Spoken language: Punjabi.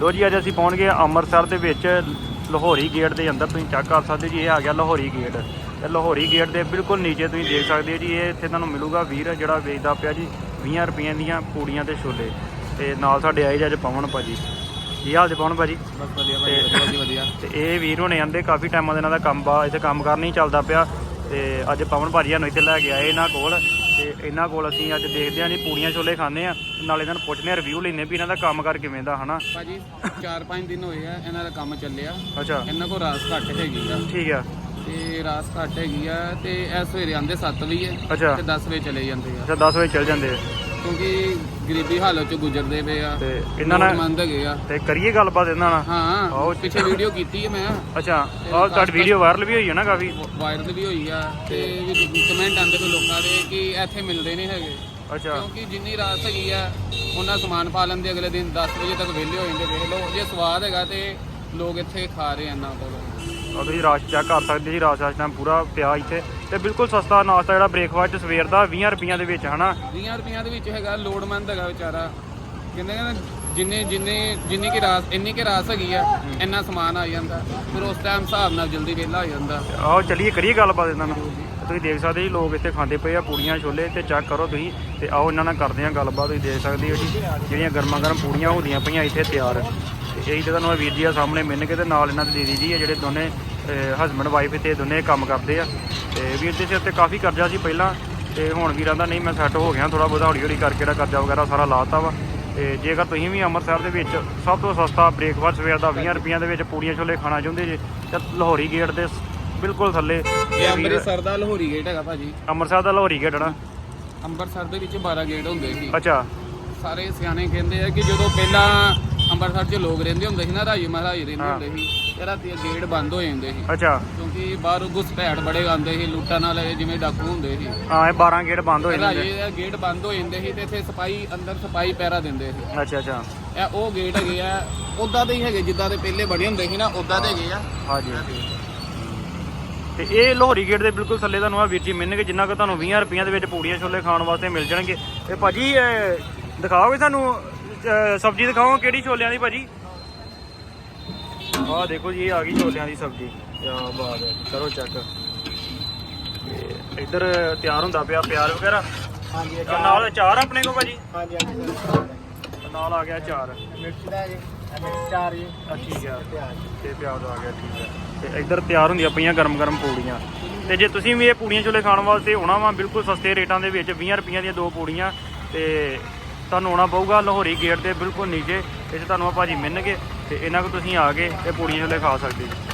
ਲੋ ਜੀ ਅੱਜ ਅਸੀਂ ਪਹੁੰਚ ਗਏ ਅੰਮ੍ਰਿਤਸਰ ਦੇ ਵਿੱਚ ਲਾਹੌਰੀ ਗੇਟ ਦੇ ਅੰਦਰ। ਤੁਸੀਂ ਚੈੱਕ ਕਰ ਸਕਦੇ ਜੀ ਇਹ ਆ ਗਿਆ ਲਾਹੌਰੀ ਗੇਟ। ਤੇ ਲਾਹੌਰੀ ਗੇਟ ਦੇ ਬਿਲਕੁਲ ਨੀਚੇ ਤੁਸੀਂ ਦੇਖ ਸਕਦੇ ਹੋ ਜੀ ਇਹ ਇੱਥੇ ਤੁਹਾਨੂੰ ਮਿਲੂਗਾ ਵੀਰ ਜਿਹੜਾ ਵੇਚਦਾ ਪਿਆ ਜੀ 20 ਰੁਪਈਆਂ ਦੀਆਂ ਪੂੜੀਆਂ ਤੇ ਛੋਲੇ। ਤੇ ਨਾਲ ਸਾਡੇ ਆਏ ਜੀ ਅੱਜ ਪਵਨ ਭਾਜੀ। ਕੀ ਹਾਲ ਜੀ ਪਵਨ ਭਾਜੀ? ਬਸ ਵਧੀਆ ਵਧੀਆ ਜੀ ਵਧੀਆ। ਤੇ ਇਹ ਵੀਰ ਹੋਣੇ ਆਂਦੇ ਕਾਫੀ ਟਾਈਮਾਂ ਦੇ ਇਹਨਾਂ ਦਾ ਕੰਮ ਬਾ ਇੱਥੇ ਕੰਮ ਕਰ ਨਹੀਂ ਚੱਲਦਾ ਪਿਆ। ਤੇ ਅੱਜ ਪਵਨ ਭਾਜੀ ਸਾਨੂੰ ਇੱਥੇ ਲੈ ਕੇ ਆਏ ਇਹਨਾਂ ਕੋਲ। ਤੇ ਇਹਨਾਂ ਕੋਲ ਅਸੀਂ ਅੱਜ ਦੇਖਦੇ ਹਾਂ ਜੀ ਪੂੜੀਆਂ ਛੋਲੇ ਖਾਂਦੇ ਆ ਨਾਲ ਇਹਨਾਂ ਨੂੰ ਪੁੱਛਦੇ ਆ ਰਿਵਿਊ ਲੈਨੇ ਵੀ ਇਹਨਾਂ ਦਾ ਕੰਮ ਕਰ ਕਿਵੇਂ ਦਾ ਹਨਾ? ਭਾਜੀ 4-5 ਦਿਨ ਹੋਏ ਆ ਇਹਨਾਂ ਦਾ ਕੰਮ ਚੱਲਿਆ। ਅੱਛਾ। ਇਹਨਾਂ ਕੋਲ ਰਾਸ ਘੱਟ ਹੈਗੀ ਆ। ਠੀਕ ਆ। ਤੇ ਰਾਸ ਘੱਟ ਹੈਗੀ ਆ ਤੇ ਇਹ ਸਵੇਰੇ ਆਂਦੇ 7 ਵਜੇ ਅੱਛਾ। ਤੇ 10 ਵਜੇ ਚਲੇ ਜਾਂਦੇ ਆ। ਅੱਛਾ 10 ਵਜੇ ਚੱਲ ਜਾਂਦੇ ਆ। ਕਿਉਂਕਿ ਗਰੀਬੀ ਹਾਲਤ ਚ ਗੁਜ਼ਰਦੇ ਪਏ ਆ ਤੇ ਇਹਨਾਂ ਨਾਲ ਮੰਦ ਹੈਗੇ ਆ। ਤੇ ਕਰੀਏ ਗੱਲਬਾਤ ਇਹਨਾਂ ਨਾਲ? ਹਾਂ ਆਓ। ਪਿੱਛੇ ਵੀਡੀਓ ਕੀਤੀ ਹੈ ਮੈਂ। ਅੱਛਾ ਆਹ ਤੁਹਾਡੀ ਵੀਡੀਓ ਵਾਇਰਲ ਵੀ ਹੋਈ ਹੈ ਨਾ ਕਾਫੀ। ਵਾਇਰਲ ਵੀ ਹੋਈ ਆ ਤੇ ਕਮੈਂਟ ਆਂਦੇ ਪਏ ਲੋਕਾਂ ਦੇ ਕਿ ਇੱਥੇ ਮਿਲਦੇ ਨਹੀਂ ਹੈਗੇ। ਅੱਛਾ। ਕਿਉਂਕਿ ਜਿੰਨੀ ਰਾਤ ਹੈਗੀ ਆ ਉਹਨਾਂ ਸਮਾਨ ਪਾ ਲੈਂਦੇ ਅਗਲੇ ਦਿਨ 10 ਵਜੇ ਤੱਕ ਵਿਹਲੇ ਹੋ ਜਾਂਦੇ ਵੇਖ ਲਓ। ਜੇ ਸਵਾਦ ਹੈਗਾ ਤੇ ਲੋਕ ਇੱਥੇ ਖਾ ਰਹੇ ਆ ਇਹਨਾਂ ਕੋਲ। ਆ ਤੁਸੀਂ ਰਾਸ਼ ਚੈੱਕ ਕਰ ਸਕਦੇ ਜੀ ਰਾਸ਼ ਇਸ ਟਾਈਮ ਪੂਰਾ ਪਿਆ ਇੱਥੇ। ਤੇ ਬਿਲਕੁਲ ਸਸਤਾ ਨਾਸ਼ਤਾ ਜਿਹੜਾ ਬ੍ਰੇਕਫਾਸਟ ਸਵੇਰ ਦਾ 20 ਰੁਪਈਆਂ ਦੇ ਵਿੱਚ ਹਨਾ? 20 ਰੁਪਈਆਂ ਦੇ ਵਿੱਚ ਹੈਗਾ ਲੋੜਮੰਦ ਹੈਗਾ ਵਿਚਾਰਾ। ਕਹਿੰਦੇ ਕਹਿੰਦੇ ਜਿੰਨੇ ਜਿੰਨੇ ਜਿੰਨੀ ਕੀ ਰਾਸ ਇੰਨੀ ਕੀ ਰਾਸ ਹੈਗੀ ਆ ਇੰਨਾ ਸਮਾਨ ਆ ਜਾਂਦਾ। ਫਿਰ ਉਸ ਟਾਈਮ ਹਿਸਾਬ ਨਾਲ ਜਲਦੀ ਵਿਹਲਾ ਹੋ ਜਾਂਦਾ। ਆਓ ਚਲਿਏ ਕਰੀਏ ਗੱਲਬਾਤ ਇਹਨਾਂ ਨਾਲ। ਤੁਸੀਂ ਦੇਖ ਸਕਦੇ ਜੀ ਲੋਕ ਇੱਥੇ ਖਾਂਦੇ ਪਏ ਆ ਪੂੜੀਆਂ ਛੋਲੇ ਤੇ ਚੈੱਕ ਕਰੋ ਤੁਸੀਂ ਤੇ ਆਓ ਇਹਨਾਂ ਨਾਲ ਕਰਦੇ ਆ ਗੱਲਬਾਤ ਤੁਸੀਂ ਦੇਖ ਸਕਦੇ ਹੋ ਜੀ ਜਿਹੜੀਆਂ ਗਰਮਾ ਗਰਮ ਪੂੜੀਆਂ ਹੁੰਦੀਆਂ ਪਈਆਂ ਇੱਥੇ ਤਿਆਰ। ਤੇ ਇਹੀ ਤੇ ਤੁਹਾਨੂੰ ਇਹ ਵੀਰ ਜੀ ਆ ਸਾਹਮਣੇ ਮਿਲਣ ਕੇ ਤੇ ਨਾਲ ਇਹਨਾਂ ਦੇ ਦੀਦੀ ਜੀ ਆ ਜਿਹੜੇ ਦੋਨੇ ਹਸਬੰਡ ਵਾਈਫ ਇੱਥੇ ਦੋਨੇ ਕੰਮ ਕਰਦੇ ਆ। ਤੇ ਵੀਰ ਦੇ ਸਿਰ ਤੇ ਕਾਫੀ ਕਰਜ਼ਾ ਸੀ ਪਹਿਲਾਂ ਤੇ ਹੁਣ ਵੀਰਾਂ ਦਾ ਨਹੀਂ ਮੈਂ ਸੈੱਟ ਹੋ ਗਿਆ ਥੋੜਾ ਬਹੁਤਾ ਹੌਲੀ ਹੌਲੀ ਕਰਕੇ ਜਿਹੜਾ ਕਰਜ਼ਾ ਵਗੈਰਾ ਸਾਰਾ ਲਾਤਾ ਵਾ। ਤੇ ਜੇਕਰ ਤੁਸੀਂ ਵੀ ਅੰਮ੍ਰਿਤਸਰ ਦੇ ਵਿੱਚ ਸਭ ਤੋਂ ਸਸਤਾ ਬ੍ਰੇਕਫਾਸਟ ਸਵੇਰ ਦਾ 20 ਰੁਪਈਆਂ ਦੇ ਵਿੱਚ ਪੂੜੀਆਂ ਛੋਲੇ ਖਾਣਾ ਚਾਹੁੰਦੇ ਜੇ ਤਾਂ ਲਾਹੌਰੀ ਗੇਟ ਦੇ ਬਿਲਕੁਲ ਥੱਲੇ। ਇਹ ਅੰਮ੍ਰਿਤਸਰ ਦਾ ਲਾਹੌਰੀ ਗੇਟ ਹੈਗਾ ਭਾਜੀ। ਅੰਮ੍ਰਿਤਸਰ ਦਾ ਲਾਹੌਰੀ ਗੇਟ ਨਾ ਅੰਮ੍ਰਿਤਸਰ ਦੇ ਵਿੱਚ 12 ਗੇਟ ਹੁੰਦੇ ਸੀ। ਅੱਛਾ। ਸਾਰੇ ਸਿਆਣੇ ਕਹਿੰਦੇ ਆ ਕਿ ਜਦੋਂ ਪਹਿਲਾਂ ਅੰਮ੍ਰਿਤਸਰ 'ਚ ਲੋਕ ਰਹਿੰਦੇ ਹੁੰਦੇ ਸੀ ਨਾ ਰਾਜੀ ਮਹਾਰਾਜ ਰਹਿੰਦੇ ਹਾਂ। ਹੁੰਦੇ ਸੀ। ਤੇ ਰਾਤੀ ਗੇਟ ਬੰਦ ਹੋ ਜਾਂਦੇ ਸੀ। ਅੱਛਾ। ਕਿਉਂਕਿ ਬਾਹਰੋਂ ਘੁਸਪੈਠ ਬੜੇ ਆਉਂਦੇ ਸੀ ਲੁੱਟਾਂ ਨਾਲ ਜਿਵੇਂ ਡਾਕੂ ਹੁੰਦੇ ਸੀ। ਹਾਂ ਇਹ 12 ਗੇਟ ਬੰਦ ਹੋ ਜਾਂਦੇ ਰਾਜੇ ਦਾ ਗੇਟ ਬੰਦ ਹੋ ਜਾਂਦੇ ਸੀ ਤੇ ਇੱਥੇ ਸਪਾਈ ਅੰਦਰ ਸਪਾਈ ਪਹਿਰਾ ਦਿੰਦੇ ਸੀ। ਅੱਛਾ ਅੱਛਾ। ਇਹ ਉਹ ਗੇਟ ਹੈਗੇ ਆ ਉਦਾਂ ਦੇ ਹੀ ਹੈਗੇ ਜਿੱਦਾਂ ਦੇ ਪਹਿਲੇ ਬਣੇ ਹੁੰਦੇ ਸੀ ਨਾ ਉਦਾਂ ਦੇ ਹੈਗੇ ਆ। ਹਾਂਜੀ। ਤੇ ਇਹ ਲਾਹੌਰੀ ਗੇਟ ਦੇ ਬਿਲਕੁਲ ਥੱਲੇ ਤੁਹਾਨੂੰ ਆ ਵੀਰ ਜੀ ਮਿਲਣਗੇ ਜਿੰਨਾ ਕਿ ਤੁਹਾਨੂੰ 20 ਰੁਪਈਆਂ ਦੇ ਵਿੱਚ ਪੂੜੀਆਂ ਛੋਲੇ ਖਾਣ ਵਾਸਤੇ ਮਿਲ ਜਾਣਗੇ। ਤੇ ਭਾਜੀ ਇਹ ਦਿਖਾਓਗੇ ਸਾਨੂੰ ਸਬਜ਼ੀ ਦਿਖਾਓ ਕਿਹੜੀ ਛੋਲਿਆਂ ਦੀ ਭਾਜੀ? ਆਹ ਦੇਖੋ ਜੀ ਇਹ ਆ ਗਈ ਛੋਲਿਆਂ ਦੀ ਸਬਜ਼ੀ। ਕੀ ਬਾਤ ਹੈ ਕਰੋ ਚੈੱਕ ਇੱਧਰ ਤਿਆਰ ਹੁੰਦਾ ਪਿਆ ਪਿਆਰ ਵਗੈਰਾ? ਹਾਂਜੀ ਨਾਲ ਚਾਰ ਆਪਣੇ ਕੋ ਭਾਜੀ? ਹਾਂਜੀ ਨਾਲ ਆ ਗਿਆ ਚਾਰ ਮਿਰਚ ਦਾ ਜੀ ਇਹ ਮਿਰਚ ਚਾਰ ਜੀ। ਆ ਠੀਕ ਆ ਤੇ ਪਿਆਜ਼। ਆ ਗਿਆ ਠੀਕ ਹੈ। ਤੇ ਇੱਧਰ ਤਿਆਰ ਹੁੰਦੀਆਂ ਪਈਆਂ ਗਰਮ ਗਰਮ ਪੂੜੀਆਂ। ਤੇ ਜੇ ਤੁਸੀਂ ਵੀ ਇਹ ਪੂੜੀਆਂ ਚੋਲੇ ਖਾਣ ਵਾਸਤੇ ਆਉਣਾ ਵਾ ਬਿਲਕੁਲ ਸਸਤੇ ਰੇਟਾਂ ਦੇ ਵਿੱਚ 20 ਰੁਪਈਆਂ ਦੀਆਂ ਦੋ ਪੂੜੀਆਂ। ਤੇ ਤੁਹਾਨੂੰ ਆਉਣਾ ਪਊਗਾ, ਲਾਹੌਰੀ ਗੇਟ ਦੇ ਬਿਲਕੁਲ ਨੀਚੇ, ਇੱਥੇ ਤੁਹਾਨੂੰ ਆ ਭਾਜੀ ਮਿਲਣਗੇ ਤੇ ਇਹਨਾਂ ਕੋ ਤੁਸੀਂ ਆ ਕੇ ਇਹ ਪੂੜੀਆਂ ਚੋਲੇ ਖਾ ਸਕਦੇ ਜੀ।